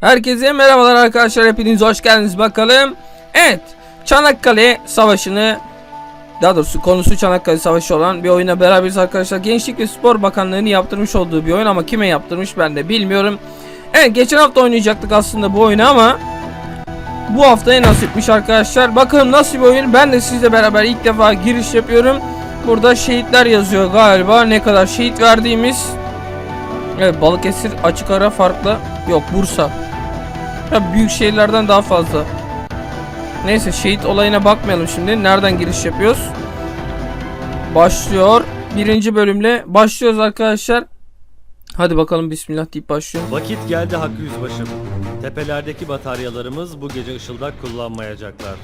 Herkese merhabalar arkadaşlar hepiniz hoş geldiniz bakalım. Evet Çanakkale Savaşı'nı daha doğrusu konusu Çanakkale Savaşı olan bir oyuna beraberiz arkadaşlar. Gençlik ve Spor Bakanlığı'nın yaptırmış olduğu bir oyun ama kime yaptırmış ben de bilmiyorum. Evet geçen hafta oynayacaktık aslında bu oyunu ama bu haftaya nasipmiş arkadaşlar. Bakalım nasıl bir oyun ben de sizle beraber ilk defa giriş yapıyorum. Burada şehitler yazıyor galiba ne kadar şehit verdiğimiz. Evet Balıkesir açık ara farklı. Yok Bursa. Ya büyük şehirlerden daha fazla. Neyse şehit olayına bakmayalım şimdi. Nereden giriş yapıyoruz? Başlıyor. Birinci bölümle başlıyoruz arkadaşlar. Hadi bakalım bismillah deyip başlıyorum. Vakit geldi Hakkı Yüzbaşım. Tepelerdeki bataryalarımız bu gece ışıldak kullanmayacaklar.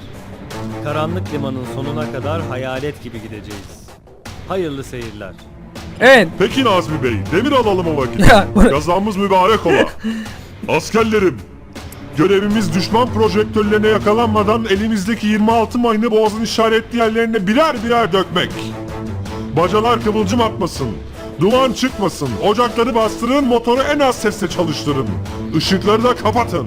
Karanlık limanın sonuna kadar hayalet gibi gideceğiz. Hayırlı seyirler. Evet. Peki Nazmi Bey, demir alalım o vakit. Gazamız mübarek ola. Askerlerim, görevimiz düşman projektörlerine yakalanmadan elimizdeki 26 mayını boğazın işaretli yerlerine birer birer dökmek. Bacalar kıvılcım atmasın. Duman çıkmasın. Ocakları bastırın, motoru en az sesle çalıştırın. Işıkları da kapatın.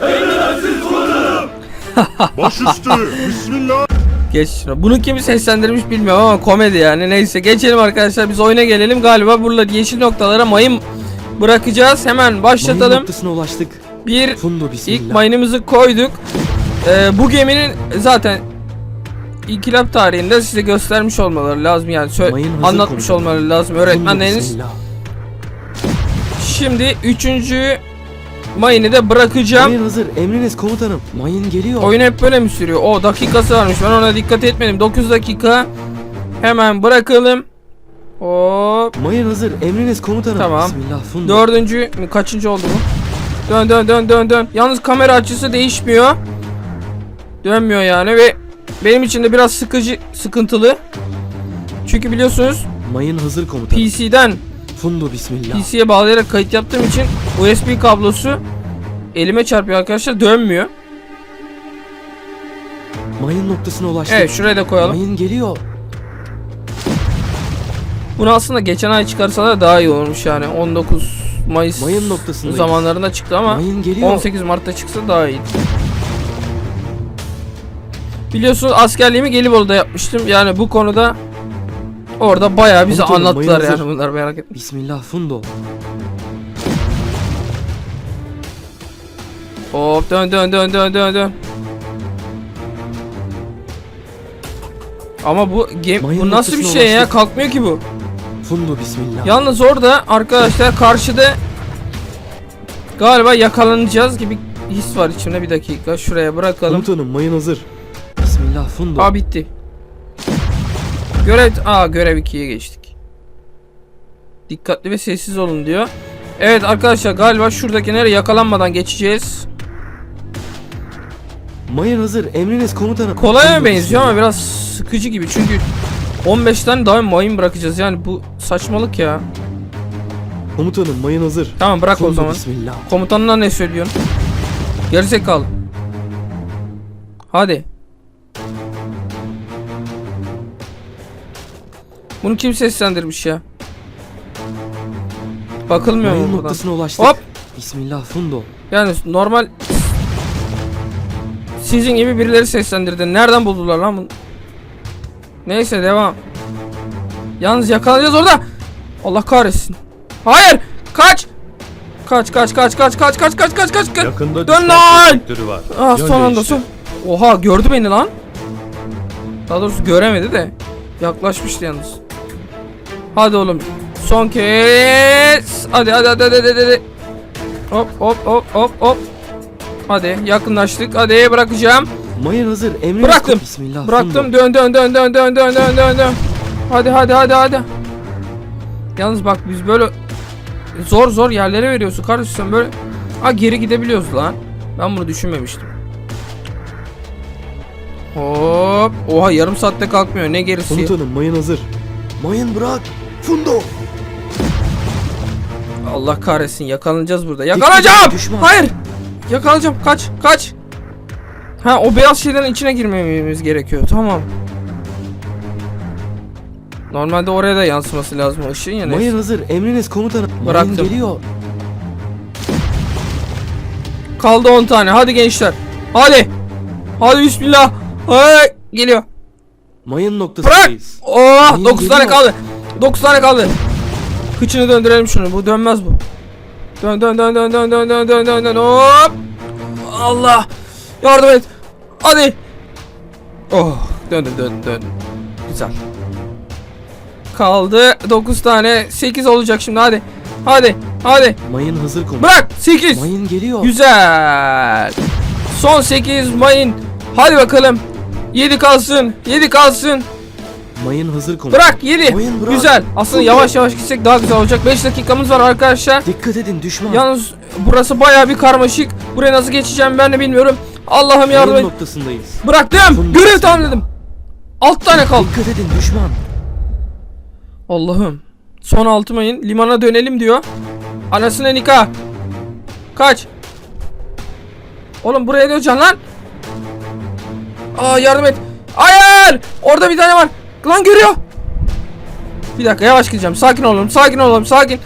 Baş üstü, bismillah. Geç şuna. Bunu kim seslendirmiş bilmiyorum ama komedi yani. Neyse geçelim arkadaşlar biz oyuna gelelim. Galiba burada yeşil noktalara mayın bırakacağız. Hemen Mayın başlatalım. noktasına ulaştık. Bir Fundo ilk mayınımızı koyduk. Ee, bu geminin zaten İnkılap tarihinde size göstermiş olmaları lazım yani anlatmış komutanım. olmaları lazım öğretmenleriniz. Şimdi üçüncü mayını da bırakacağım. Mayın hazır. Emriniz komutanım. Mayın geliyor. Oyun hep böyle mi sürüyor? O dakikası varmış. Ben ona dikkat etmedim. 9 dakika. Hemen bırakalım. Hop. Mayın hazır. Emriniz komutanım. Tamam. Bismillah. Fundo. Dördüncü kaçıncı oldu bu? Dön dön dön dön dön. Yalnız kamera açısı değişmiyor. Dönmüyor yani ve benim için de biraz sıkıcı, sıkıntılı. Çünkü biliyorsunuz Mayın hazır komutanım. PC'den Fundo bismillah. PC'ye bağlayarak kayıt yaptığım için USB kablosu elime çarpıyor arkadaşlar dönmüyor. Mayın noktasına ulaştık. Evet şuraya da koyalım. Mayın geliyor. Bunu aslında geçen ay çıkarsalar daha iyi olurmuş yani 19 Mayıs Mayın noktasındayız. zamanlarında çıktı ama Mayın geliyor. 18 Mart'ta çıksa daha iyi. Biliyorsunuz askerliğimi Gelibolu'da yapmıştım. Yani bu konuda orada bayağı bize Komutanım, anlattılar mayın yani hazır. bunlar merak etme. Bismillah. Fundo. Hop dön dön dön dön dön dön. Ama bu Mayın bu nasıl bir noktasına şey ya? ulaştık. Kalkmıyor ki bu. Fundo bismillah. Yalnız orada arkadaşlar karşıda galiba yakalanacağız gibi his var içimde bir dakika. Şuraya bırakalım. Komutanım mayın hazır. Bismillah. Fundo. Aa bitti. Görev Aa görev 2'ye geçtik. Dikkatli ve sessiz olun diyor. Evet arkadaşlar galiba şuradaki nereye yakalanmadan geçeceğiz. Mayın hazır. Emriniz komutanım. Kolay mı Fundo benziyor ama biraz sıkıcı gibi çünkü 15 tane daha mayın bırakacağız yani bu saçmalık ya. Komutanım mayın hazır. Tamam bırak o Fundo zaman. bismillah. Komutanına ne söylüyorsun? Gerizekalı. Hadi. Bunu kim seslendirmiş ya? Bakılmıyor mu Mayın buradan? noktasına ulaştık. Hop. Bismillah. Fundo. Yani normal sizin gibi birileri seslendirdi. Nereden buldular lan bunu? Neyse devam. Yalnız yakalanacağız orada. Allah kahretsin. Hayır! Kaç! Kaç kaç kaç kaç kaç kaç kaç kaç kaç kaç. Yakında Dön lan! var. Ah Yön son anda son. Oha gördü beni lan. Daha doğrusu göremedi de. Yaklaşmıştı yalnız. Hadi oğlum. Son kez. Hadi hadi hadi hadi hadi. hadi. Hop hop hop hop hop. Hadi yakınlaştık. Hadi bırakacağım. Mayın hazır. Emriniz Bıraktım. Bismillah. Bıraktım. Dön dön dön dön dön dön dön dön dön. Hadi hadi hadi hadi. Yalnız bak biz böyle zor zor yerlere veriyorsun kardeşim sen böyle. Ha geri gidebiliyoruz lan. Ben bunu düşünmemiştim. Hop. Oha yarım saatte kalkmıyor. Ne gerisi? Komutanım mayın hazır. Mayın bırak. Fundo. Allah kahretsin yakalanacağız burada. Yakalanacağım. düşman. Hayır. Yakalanacağım. Kaç. Kaç. Ha o beyaz şeylerin içine girmememiz gerekiyor. Tamam. Normalde oraya da yansıması lazım o ışığın ya. Mayın hazır. Emriniz komutanım. Bıraktım. Mayın geliyor. Kaldı 10 tane. Hadi gençler. Hadi. Hadi bismillah. Ay, geliyor. Mayın Bırak. noktasındayız. Oh Mayın 9 tane geliyor. kaldı. 9 tane kaldı. Kıçını döndürelim şunu. Bu dönmez bu. Dön dön dön dön dön dön dön dön dön dön. Hop. Allah. Yardım et. Hadi. Oh. Döndüm döndüm döndüm. Güzel. Kaldı 9 tane. 8 olacak şimdi hadi. Hadi. Hadi. Mayın hazır komutanım. Bırak. 8. Mayın geliyor. Güzel. Son 8 mayın. Hadi bakalım. 7 kalsın. 7 kalsın. Mayın hazır komutanım. Bırak 7. Mayın bırak. Güzel. Aslında yavaş yavaş gitsek daha güzel olacak. 5 dakikamız var arkadaşlar. Dikkat edin düşman. Yalnız burası baya bir karmaşık. Buraya nasıl geçeceğim ben de bilmiyorum. Allah'ım yardım et. noktasındayız. Bıraktım. Bunun Görev içinde. tamamladım. 6 tane kaldı. Dikkat edin düşman. Allah'ım. Son 6 mayın. Limana dönelim diyor. Anasına nikah. Kaç. Oğlum buraya döneceksin lan. Aa yardım et. Hayır. Orada bir tane var. Lan görüyor. Bir dakika yavaş gideceğim. Sakin olalım. Sakin olalım. Sakin.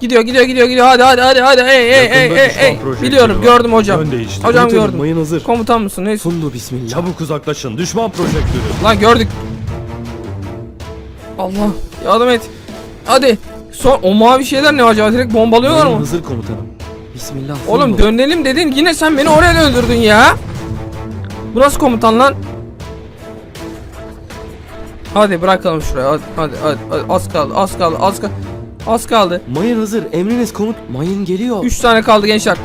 Gidiyor gidiyor gidiyor gidiyor. Hadi hadi hadi hadi. Yakında hey düşman hey. projektörü Biliyorum var. gördüm hocam. Yön değiştir. Hocam Komutanım, gördüm. Mayın hazır. Komutan mısın? Neyse. Fundo bismillah. Çabuk uzaklaşın. Düşman projektörü. Lan gördük. Allah yardım et. Hadi. Son o mavi şeyler ne acaba? Direkt bombalıyorlar Mayın mı? hazır komutanım. Bismillah. Oğlum fundo. dönelim dedin yine sen beni oraya döndürdün ya. Bu nasıl komutan lan? Hadi bırakalım şuraya. Hadi hadi hadi, hadi. az kaldı az kaldı az kaldı. Az kaldı. Mayın hazır. Emriniz komut. Mayın geliyor. 3 tane kaldı gençler.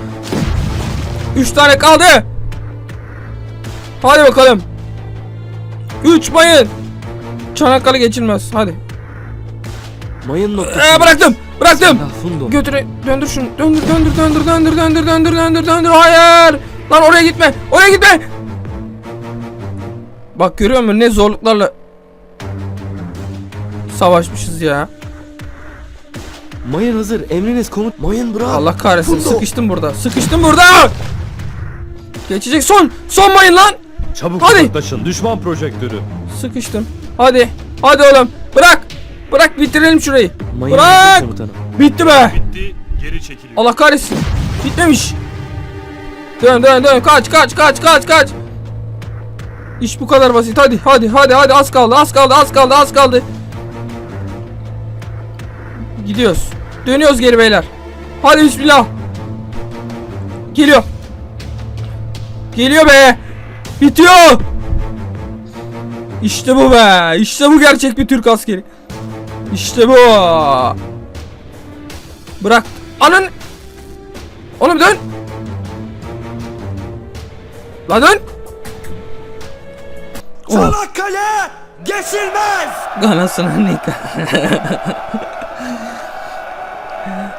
3 tane kaldı. Hadi bakalım. 3 mayın. Çanakkale geçilmez. Hadi. Mayın noktasındayız. Ee, bıraktım. Bıraktım. Götüre döndür şunu. Döndür döndür döndür döndür döndür döndür döndür döndür. Hayır. Lan oraya gitme. Oraya gitme. Bak görüyor musun ne zorluklarla savaşmışız ya. Mayın hazır. Emriniz komut. Mayın bırak. Allah kahretsin. Fundo. Sıkıştım burada. Sıkıştım burada. Geçecek son. Son mayın lan. Çabuk Hadi. uzaklaşın. Düşman projektörü. Sıkıştım. Hadi. Hadi oğlum. Bırak. Bırak bitirelim şurayı. Mayın Bırak. komutanım. Bitti be. Bitti. Geri çekiliyor. Allah kahretsin. Bitmemiş. Dön dön dön kaç kaç kaç kaç kaç. İş bu kadar basit. Hadi hadi hadi hadi az kaldı az kaldı az kaldı az kaldı. Gidiyoruz. Dönüyoruz geri beyler. Hadi bismillah. Geliyor. Geliyor be. Bitiyor. İşte bu be. İşte bu gerçek bir Türk askeri. İşte bu. Bırak. Anın. Oğlum dön. La dön. Oh. Çanakkale geçilmez. Anasını nikah.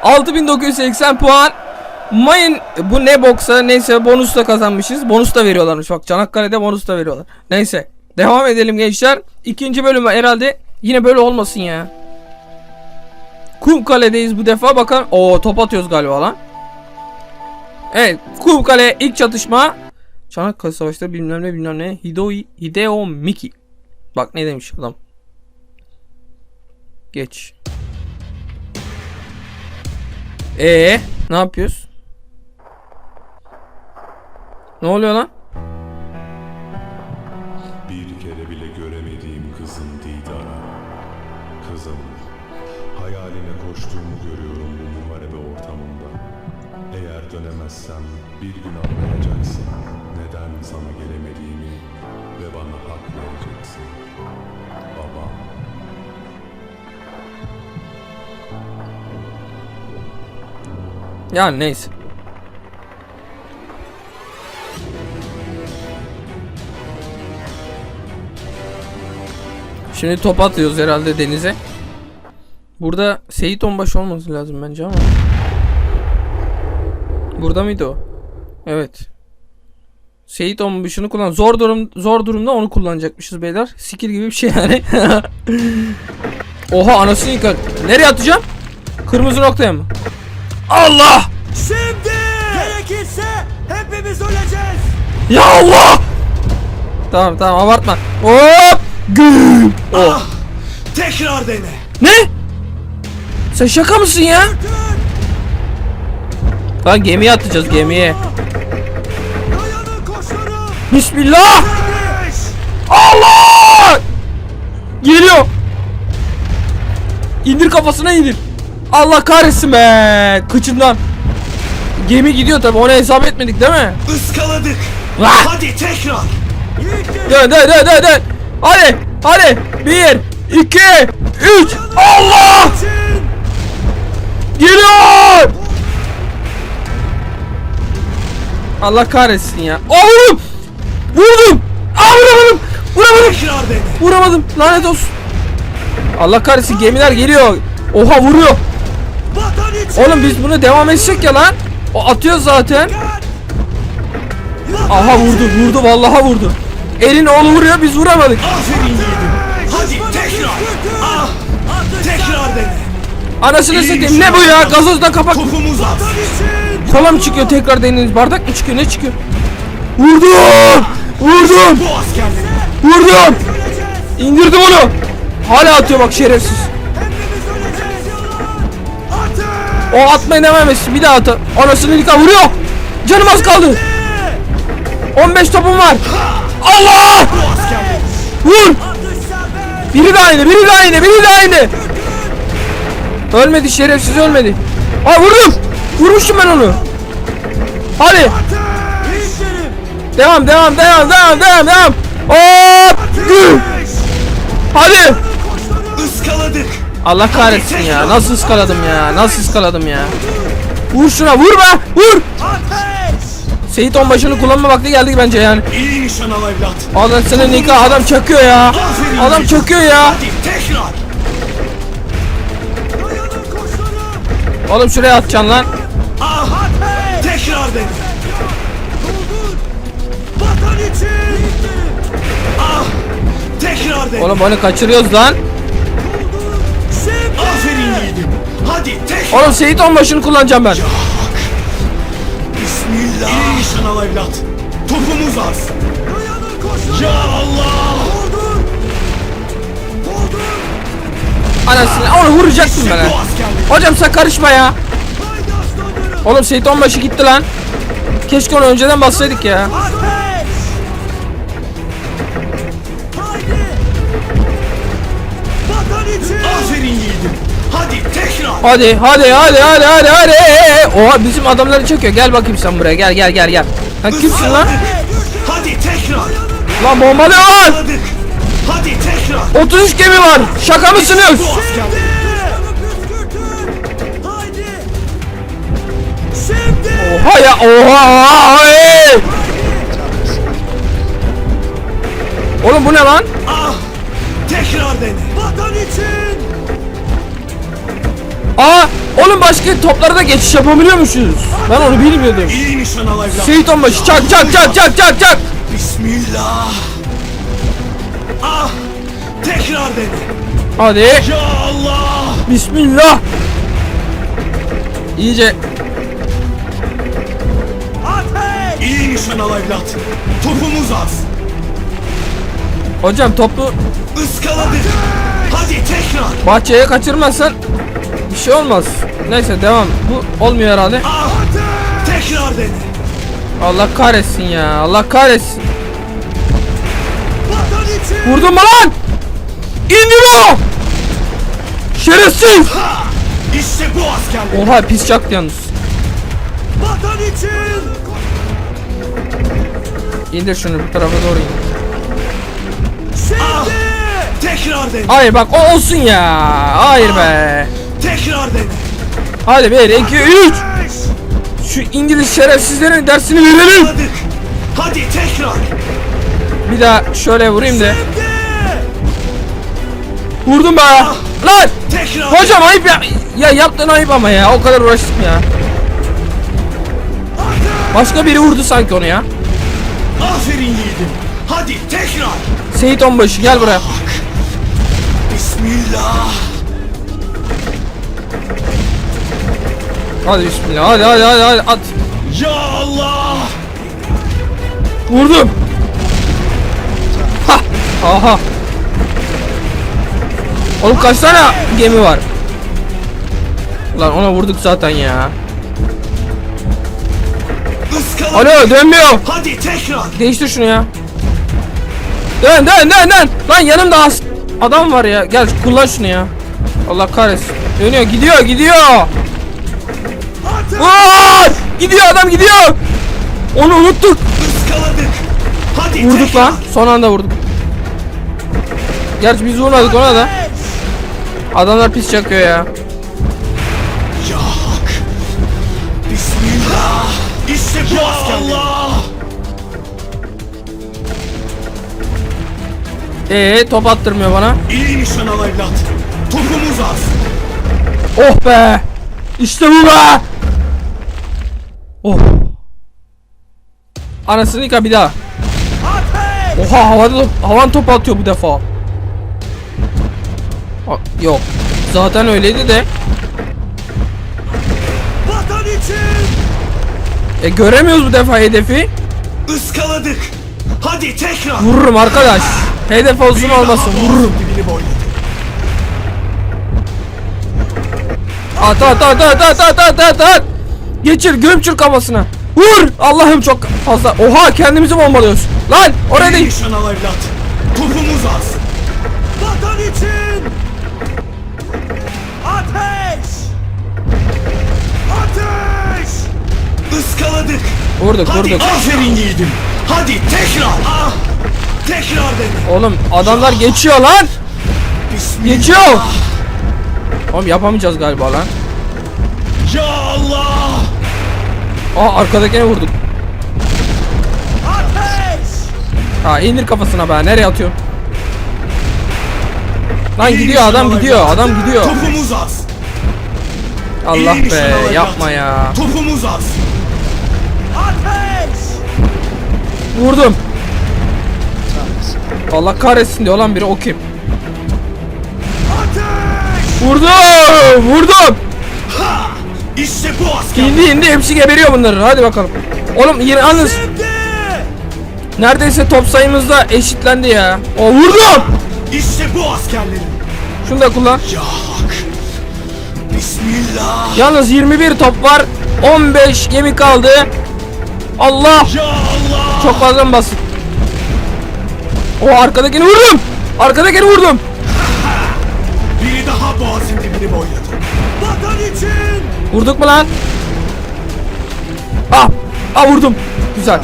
6980 puan. Mayın bu ne boksa neyse bonus da kazanmışız. Bonus da veriyorlarmış bak Çanakkale'de bonus da veriyorlar. Neyse devam edelim gençler. İkinci bölüm herhalde yine böyle olmasın ya. Kumkale'deyiz bu defa bakalım. O top atıyoruz galiba lan. Evet Kumkale ilk çatışma. Çanakkale Savaşları bilmem ne bilmem ne. Hideo, Hideo Miki. Bak ne demiş adam. Geç. Ee, ne yapıyoruz? Ne oluyor lan? Bir kere bile göremediğim kızım Didara. Kızım, hayaline koştuğumu görüyorum bu muharebe ortamında. Eğer dönemezsem bir gün anlayacaksın neden sana gelemediğimi ve bana hak vereceksin. Yani neyse. Şimdi top atıyoruz herhalde denize. Burada Seyit Onbaşı olması lazım bence ama. Burada mıydı o? Evet. Seyit Onbaşı'nı kullan. Zor durum zor durumda onu kullanacakmışız beyler. Skill gibi bir şey yani. Oha anasını yıkar. Nereye atacağım? Kırmızı noktaya mı? Allah! Şimdi gerekirse hepimiz öleceğiz. Ya Allah! Tamam tamam abartma. Hop! Güm! Oh. Tekrar dene. Ne? Sen şaka mısın ya? Lan gemiye atacağız gemiye. Bismillah. Allah! Geliyor. İndir kafasına indir. Allah kahretsin be. Kıçından. Gemi gidiyor tabi ona hesap etmedik değil mi? Iskaladık. Vah! Hadi tekrar. Dön dön dön dön dön. Hadi hadi. Bir, iki, üç. Allah! Geliyor! Allah kahretsin ya. Oğlum! Vurdum! Aa vuramadım! Vuramadım! Vuramadım. Lanet olsun. Allah kahretsin gemiler geliyor. Oha vuruyor. Oğlum biz bunu devam edecek ya lan. O atıyor zaten. Aha vurdu vurdu vallaha vurdu. Elin oğlu vuruyor biz vuramadık. Aferin yiğidim. Hadi tekrar. Ah. Tekrar dene. Anasını satayım ne bu ya? yaptın. Gazozdan kapak. Topumuz az. Kola mı çıkıyor tekrar deniniz? Bardak mı çıkıyor? Ne çıkıyor? Vurdum! Vurdum! Vurdum! İndirdim onu. Hala atıyor bak şerefsiz. O atmayı dememesin. Bir daha at. Anasını nikah vuruyor. Canım az kaldı. 15 topum var. Allah! Vur! Biri de aynı, biri de aynı, biri de aynı. Ölmedi şerefsiz ölmedi. Aa vurdum. Vurmuştum ben onu. Hadi. Devam, devam, devam, devam, devam, devam. Hop! Gül! Allah kahretsin ya. Nasıl ıskaladım ya? Nasıl ıskaladım ya? Vur şuna, vur be! Vur! Seyit onbaşını kullanma vakti geldi bence yani. İyi nişan al evlat. Allah senin nikah adam çakıyor ya. Adam çakıyor ya. Oğlum şuraya atacaksın lan. Tekrar. Doldur. Vatan dene. Oğlum onu kaçırıyoruz lan. Oğlum Seyit onbaşını kullanacağım ben. Bismillah. İyi nişan al evlat. Topumuz az. Dayanın koçlarım. Ya Allah. Doldur. Doldur. Anasını onu bu askerlik. Hocam sen karışma ya. Oğlum Seyit onbaşı gitti lan. Keşke onu önceden bassaydık ya. Ateş. Hadi hadi hadi hadi hadi hadi. Oha bizim adamları çekiyor. Gel bakayım sen buraya. Gel gel gel gel. Sen kimsin lan? Hadi tekrar. Lan bombalıyor lan. Anladık. Hadi tekrar. 33 gemi var. Şaka mısınız? Oha ya oha oha. ey! Oğlum bu ne lan? Ah. Tekrar dene. Vatan için. Aa oğlum başka toplara da geçiş yapabiliyormuşuz. Ben onu bilmiyordum. İyi nişan al evlat. Onbaşı çak çak çak çak çak çak. Bismillah. Ah. Tekrar dene. Hadi. Ya Allah. Bismillah. İyice Ateş. İyi nişan al evlat. Topumuz az. hocam topu Iskaladık. Hadi tekrar. bahçeye kaçırmazsan bir şey olmaz. Neyse devam. Bu olmuyor herhalde. Ah. Tekrar dene. Allah kahretsin ya. Allah kahretsin. Vurdun mu lan? İndir o! Şerefsiz! Ha! İşte bu askerlik. Oha pis çaktı yalnız. Vatan için. İndir şunu bu tarafa doğru in. Şimdi. Tekrar dene. Hayır bak o olsun ya. Hayır be. Tekrar dene. Hadi 1 2 3. Ateş. Şu İngiliz şerefsizlerin dersini verelim. Iskaladık. Hadi tekrar. Bir daha şöyle vurayım da. Vurdum be. Lan! Tekrar. Hocam ayıp ya. Ya yaptın ayıp ama ya. O kadar uğraştık ya. Başka biri vurdu sanki onu ya. Aferin yiğidim. Hadi tekrar. Seyit Onbaşı gel buraya. Bismillah. Hadi bismillah. Hadi hadi hadi hadi at. Ya Allah. Vurdum. Ha. Aha. Oğlum kaç tane gemi var? Lan ona vurduk zaten ya. Alo dönmüyor. Hadi tekrar. Değiştir şunu ya. Dön dön dön dön. Lan yanımda as adam var ya. Gel kullan şunu ya. Allah kahretsin. Dönüyor gidiyor gidiyor. Vay! Gidiyor adam gidiyor. Onu unuttuk. Iskaladık. Hadi Vurduk lan. Son anda vurduk. Gerçi biz vurmadık ona da. Adamlar pis çakıyor ya. Ya hak. Bismillah. İşte bu askerler. Allah. Ee top attırmıyor bana. İyi nişan al evlat. Topumuz az. Oh be. İşte bu be. Oh. Anasını yıka bir daha. Oha havada havan top atıyor bu defa. Ha, yok. Zaten öyleydi de. Vatan için. E göremiyoruz bu defa hedefi. Iskaladık. Hadi tekrar. Vururum arkadaş. Hedef olsun olmasın vururum. dibini boyladı. At at at at at at at at at. Geçir gömçür kafasına. Vur! Allah'ım çok fazla. Oha kendimizi bombalıyoruz. Lan oraya değil. nişan al evlat. Topumuz az. Vatan için. Ateş. Ateş. Iskaladık. Vurduk Hadi vurduk. aferin yiğidim. Hadi tekrar. Ah. Tekrar dene. Oğlum adamlar geçiyor lan. Bismillah. Geçiyor. Oğlum yapamayacağız galiba lan. Ya Allah. Aa arkadakine vurduk. Ateş. Ha indir kafasına be. Nereye atıyorsun? Lan İyi gidiyor adam gidiyor. Adam gidiyor. Topumuz az. Allah İyi be yapma ya. Topumuz az. Ateş. Vurdum. Allah kahretsin diyor lan biri o kim? Vurdum! Vurdum! Ha. İşte bu asker. İndi indi hepsi geberiyor bunları. Hadi bakalım. Oğlum yalnız neredeyse top sayımız da eşitlendi ya. O vurdum! İşte bu askerlerim. Şunu da kullan. Ya hak. Bismillah. Yalnız 21 top var. 15 gemi kaldı. Allah! Ya Allah. Çok fazla mı bastık? O arkadakini vurdum. Arkadakini vurdum. Boğazın dibini boyladı. Vatan için. Vurduk mu lan? Ah! Ah vurdum. Güzel.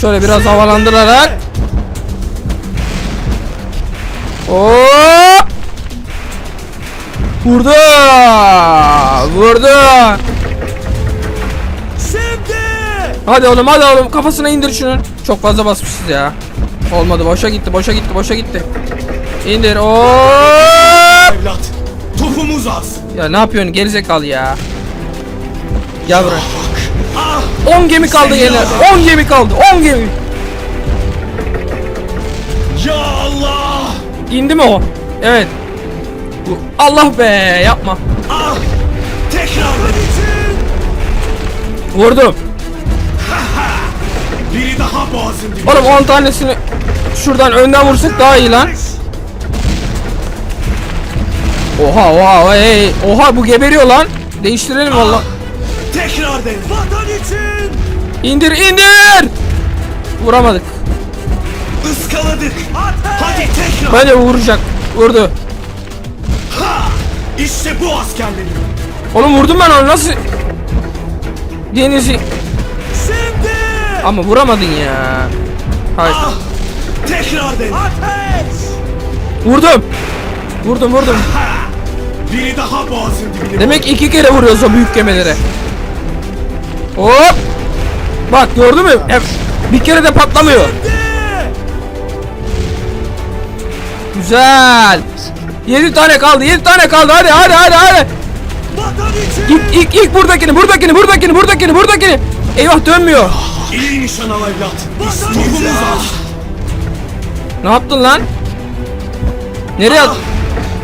Şöyle biraz havalandırarak. Oo! Vurdu. Vurdu. Şimdi. Hadi oğlum hadi oğlum kafasına indir şunu. Çok fazla basmışız ya. Olmadı boşa gitti boşa gitti boşa gitti. İndir. Oo! Evlat. Topumuz az. Ya ne yapıyorsun gerizekalı ya. Gel buraya. Ah. 10 gemi kaldı yine. 10 gemi kaldı. 10 gemi. Ya Allah. İndi mi o? Evet. Bu- Allah be yapma. Ah. Tekrar. Vurdum. Biri daha boğazın dibini. Oğlum 10 tanesini şuradan önden vursak daha iyi lan. Oha oha hey. Oha bu geberiyor lan. Değiştirelim valla. Tekrar dene. Vatan için. İndir indir. Vuramadık. Iskaladık. Hadi tekrar. Bence vuracak. Vurdu. Ha. İşte bu askerlerim. Oğlum vurdum ben onu nasıl? Denizi. Ama vuramadın ya. Hayır. Ah. Tekrar. Ateş. Vurdum. Vurdum vurdum. Biri daha boğazın dibini. Demek iki kere vuruyoruz o büyük gemilere. Hop. Bak gördün mü? Bir kere de patlamıyor. Güzel. 7 tane kaldı. 7 tane kaldı. Hadi hadi hadi hadi. İlk ilk ilk buradakini, buradakini, buradakini, buradakini, buradakini. Eyvah dönmüyor. İyi nişan al evlat. Topumuz az. Ne yaptın lan? Nereye at?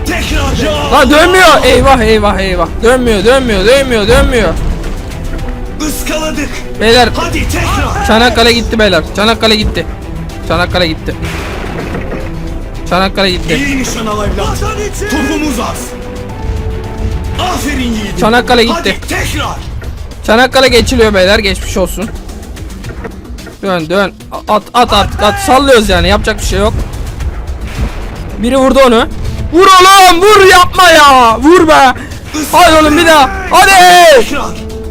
Tekrar. Ya. Lan dönmüyor. Eyvah eyvah eyvah. Dönmüyor, dönmüyor, dönmüyor, dönmüyor. Iskaladık. Beyler Hadi tekrar. Çanakkale gitti beyler. Çanakkale gitti. Çanakkale gitti. Çanakkale gitti. İyi nişan al evlat. Topumuz az. Aferin yiğidim. Çanakkale gitti. Hadi tekrar. Çanakkale geçiliyor beyler geçmiş olsun. Dön dön at at artık at sallıyoruz yani yapacak bir şey yok. Biri vurdu onu. Vur oğlum vur yapma ya vur be. Hadi oğlum bir daha hadi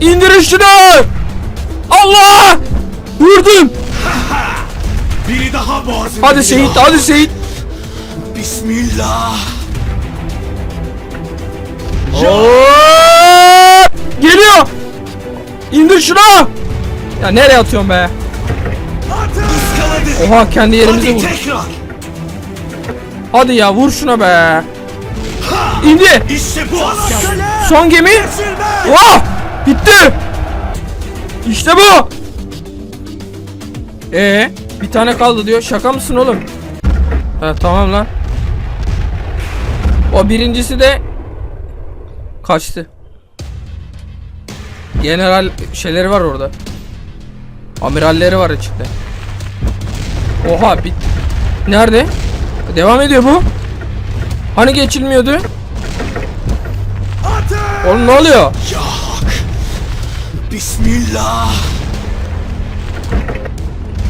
indirin şunu. Allah vurdum. Biri daha boğazını Hadi. Seyit hadi Seyit. Bismillah. Geliyor. İndir şunu. Ya nereye atıyorsun be? Iskaladı. Oha kendi yerimize tekrar. Hadi ya vur şuna be. İndi. İşte bu. Son gemi. Oh! Bitti. İşte bu. Ee, bir tane kaldı diyor. Şaka mısın oğlum? Ha tamam lan. O birincisi de kaçtı. General şeyleri var orada. Amiralleri var içinde. Oha bit. Nerede? Devam ediyor bu. Hani geçilmiyordu? Oğlum ne oluyor? Yak. Bismillah.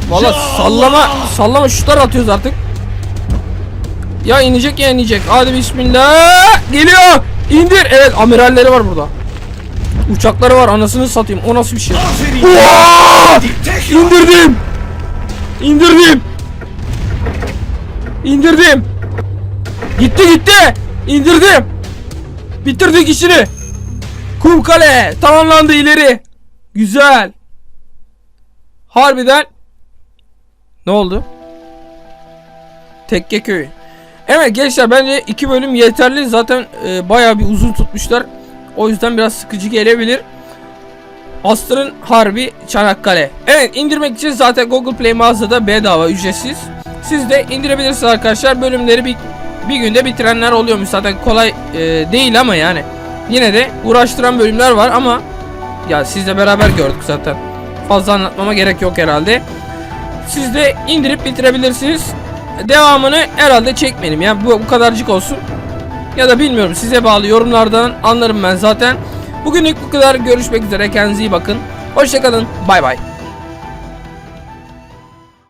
Valla sallama sallama şutlar atıyoruz artık. Ya inecek ya inecek. Hadi bismillah. Geliyor. İndir. Evet amiralleri var burada. Uçakları var anasını satayım. O nasıl bir şey? İndirdim. İndirdim. İndirdim. Gitti gitti. İndirdim. Bitirdik işini. Kum kale tamamlandı ileri. Güzel. Harbiden ne oldu? Tekke köyü. Evet gençler bence iki bölüm yeterli. Zaten e, bayağı bir uzun tutmuşlar. O yüzden biraz sıkıcı gelebilir. Aslı'nın Harbi Çanakkale. Evet indirmek için zaten Google Play mağazada bedava ücretsiz. Siz de indirebilirsiniz arkadaşlar. Bölümleri bir, bir günde bitirenler oluyormuş. Zaten kolay e, değil ama yani. Yine de uğraştıran bölümler var ama ya sizle beraber gördük zaten. Fazla anlatmama gerek yok herhalde. Siz de indirip bitirebilirsiniz. Devamını herhalde çekmeyelim ya. Bu, bu kadarcık olsun. Ya da bilmiyorum size bağlı yorumlardan anlarım ben zaten. Bugünlük bu kadar. Görüşmek üzere. Kendinize iyi bakın. Hoşçakalın. Bay bay.